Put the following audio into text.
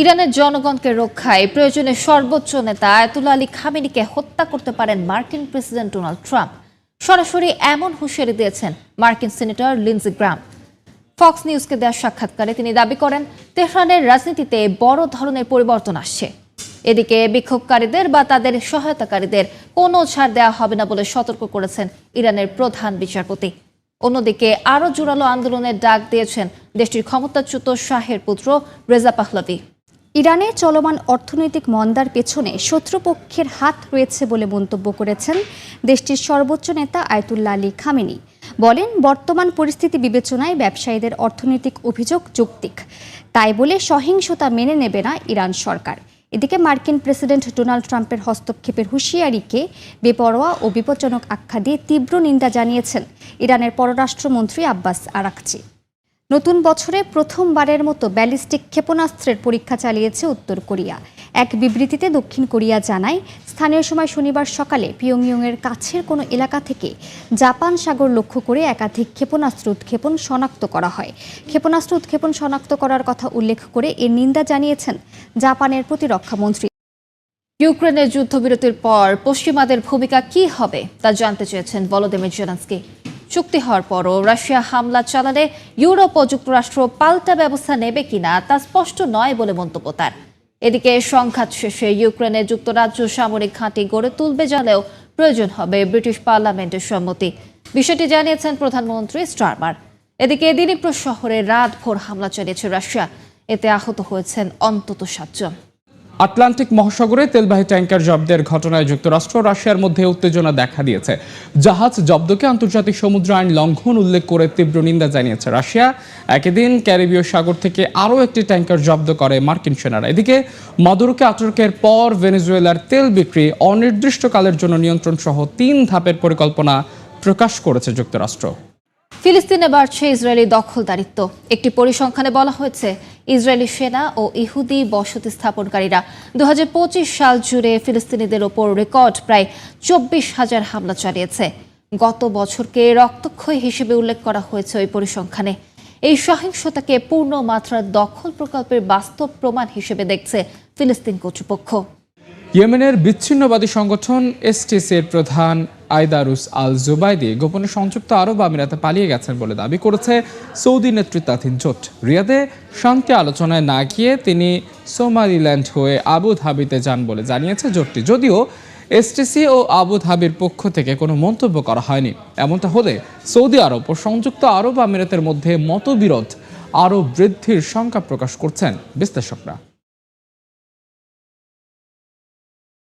ইরানের জনগণকে রক্ষায় প্রয়োজনে সর্বোচ্চ নেতা আয়াতুল্লাহ আলী খামেনিকে হত্যা করতে পারেন মার্কিন প্রেসিডেন্ট ডোনাল্ড ট্রাম্প। সরাসরি এমন হুঁশিয়ারি দিয়েছেন মার্কিন সিনেটর লিন্সি গ্রাম। ফক্স নিউজকে দেওয়া সাক্ষাৎকারে তিনি দাবি করেন, তেহরানের রাজনীতিতে বড় ধরনের পরিবর্তন আসছে। এদিকে বিক্ষোভকারীদের বা তাদের সহায়তাকারীদের কোনো ছাড় দেওয়া হবে না বলে সতর্ক করেছেন ইরানের প্রধান বিচারপতি। অন্যদিকে আরও জোরালো আন্দোলনের ডাক দিয়েছেন দেশটির ক্ষমতাচ্যুত শাহের পুত্র রেজা পাহলাভি। ইরানে চলমান অর্থনৈতিক মন্দার পেছনে শত্রুপক্ষের হাত রয়েছে বলে মন্তব্য করেছেন দেশটির সর্বোচ্চ নেতা আয়তুল্লা আলী খামেনি। বলেন, বর্তমান পরিস্থিতি বিবেচনায় ব্যবসায়ীদের অর্থনৈতিক অভিযোগ যৌক্তিক। তাই বলে সহিংসতা মেনে নেবে না ইরান সরকার। এদিকে মার্কিন প্রেসিডেন্ট ডোনাল্ড ট্রাম্পের হস্তক্ষেপের হুঁশিয়ারিকে বেপরোয়া ও বিপজ্জনক আখ্যা দিয়ে তীব্র নিন্দা জানিয়েছেন ইরানের পররাষ্ট্রমন্ত্রী আব্বাস আরাকচি। নতুন বছরে প্রথমবারের মতো ব্যালিস্টিক ক্ষেপণাস্ত্রের পরীক্ষা চালিয়েছে উত্তর কোরিয়া। এক বিবৃতিতে দক্ষিণ কোরিয়া জানায়, স্থানীয় সময় শনিবার সকালে পিয়ংইয়ংয়ের কাছের কোনো এলাকা থেকে জাপান সাগর লক্ষ্য করে একাধিক ক্ষেপণাস্ত্র উৎক্ষেপণ শনাক্ত করা হয়। ক্ষেপণাস্ত্র উৎক্ষেপণ শনাক্ত করার কথা উল্লেখ করে এর নিন্দা জানিয়েছেন জাপানের প্রতিরক্ষা মন্ত্রী। ইউক্রেনের যুদ্ধবিরতির পর পশ্চিমাদের ভূমিকা কি হবে তা জানতে চেয়েছেন ভলোদিমির জেলেন্সকি। চুক্তি হওয়ার পরও রাশিয়া হামলা চালালে ইউরোপ ও যুক্তরাষ্ট্র পাল্টা ব্যবস্থা নেবে কিনা তা স্পষ্ট নয় বলে মন্তব্য তার। এদিকে সংঘাত শেষে ইউক্রেনে যুক্তরাজ্য সামরিক ঘাঁটি গড়ে তুলবে জানলেও প্রয়োজন হবে ব্রিটিশ পার্লামেন্টের সম্মতি। বিষয়টি জানিয়েছেন প্রধানমন্ত্রী স্টারমার। এদিকে দিনীপুর শহরে রাতভর হামলা চালিয়েছে রাশিয়া। এতে আহত হয়েছেন অন্তত সাতজন। আটলান্টিক মহাসাগরে তেলবাহী ট্যাঙ্কার জব্দের ঘটনায় যুক্তরাষ্ট্র রাশিয়ার মধ্যে উত্তেজনা দেখা দিয়েছে। জাহাজ জব্দকে আন্তর্জাতিক সমুদ্র আইন লঙ্ঘন উল্লেখ করে তীব্র নিন্দা জানিয়েছে রাশিয়া। একই দিন ক্যারিবীয় সাগর থেকে আরও একটি ট্যাঙ্কার জব্দ করে মার্কিন সেনারা। এদিকে, মাদুরোকে আটকের পর ভেনেজুয়েলার তেল বিক্রি অনির্দিষ্টকালের জন্য নিয়ন্ত্রণ সহ তিন ধাপের পরিকল্পনা প্রকাশ করেছে যুক্তরাষ্ট্র। ফিলিস্তিনে বাড়ছে ইসরায়েলি দখলদারিত্ব। একটি পরিসংখ্যানে বলা হয়েছে ইসরায়েলি সেনা ও ইহুদি বসতি স্থাপনকারীরা দু হাজার পঁচিশ সাল জুড়ে ফিলিস্তিনিদের ওপর রেকর্ড প্রায় চব্বিশ হাজার হামলা চালিয়েছে। গত বছরকে রক্তক্ষয় হিসেবে উল্লেখ করা হয়েছে ওই পরিসংখ্যানে। এই সহিংসতাকে পূর্ণ মাত্রার দখল প্রকল্পের বাস্তব প্রমাণ হিসেবে দেখছে ফিলিস্তিন কর্তৃপক্ষ। ইয়েমেনের বিচ্ছিন্নবাদী সংগঠন এসটিসির প্রধান আইদারুস আল জুবাইদি গোপনে সংযুক্ত আরব আমিরাতে পালিয়ে গেছেন বলে দাবি করেছে সৌদি নেতৃত্বাধীন জোট। রিয়াদে শান্তি আলোচনায় না গিয়ে তিনি সোমালিল্যান্ড হয়ে আবু ধাবিতে যান বলে জানিয়েছে জোটটি। যদিও এসটিসি ও আবু ধাবির পক্ষ থেকে কোনো মন্তব্য করা হয়নি। এমনটা হলে সৌদি আরব ও সংযুক্ত আরব আমিরাতের মধ্যে মতবিরোধ আরও বৃদ্ধির শঙ্কা প্রকাশ করছেন বিশ্লেষকরা।